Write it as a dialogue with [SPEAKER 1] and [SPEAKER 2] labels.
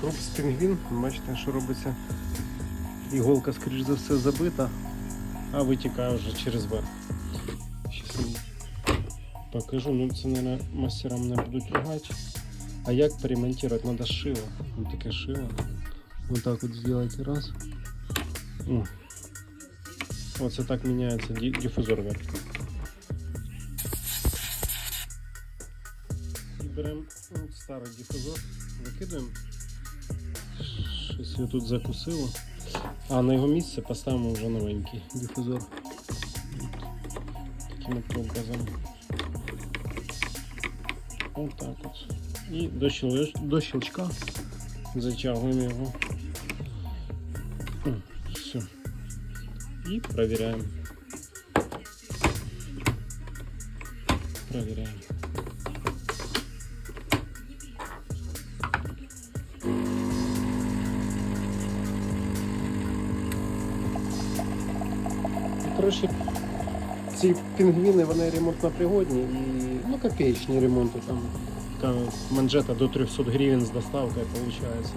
[SPEAKER 1] Крупс пінгвін, бачите, що робиться. Іголка, скоріш за все, забита, а витікає вже через верх. Щас покажу, ну це, наверное, мастерам не будуть ругати. А як перемонтувати? Надо шило. Вот таке шило. Вот так вот сделайте раз. О. Оце так міняється дифузор вверх. І беремо старий дифузор, викидаємо. Щось тут закусило. А на його місце поставимо вже новенький дифузор. Таким от образом. От так от. І до, щел- до щелчка затягуємо його. Все. І проверяємо. Проверяємо. Коротше, ці пінгвіни, вони ремонтно пригодні і ну, копеечні ремонти там. Така манжета до 300 гривень з доставкою виходить.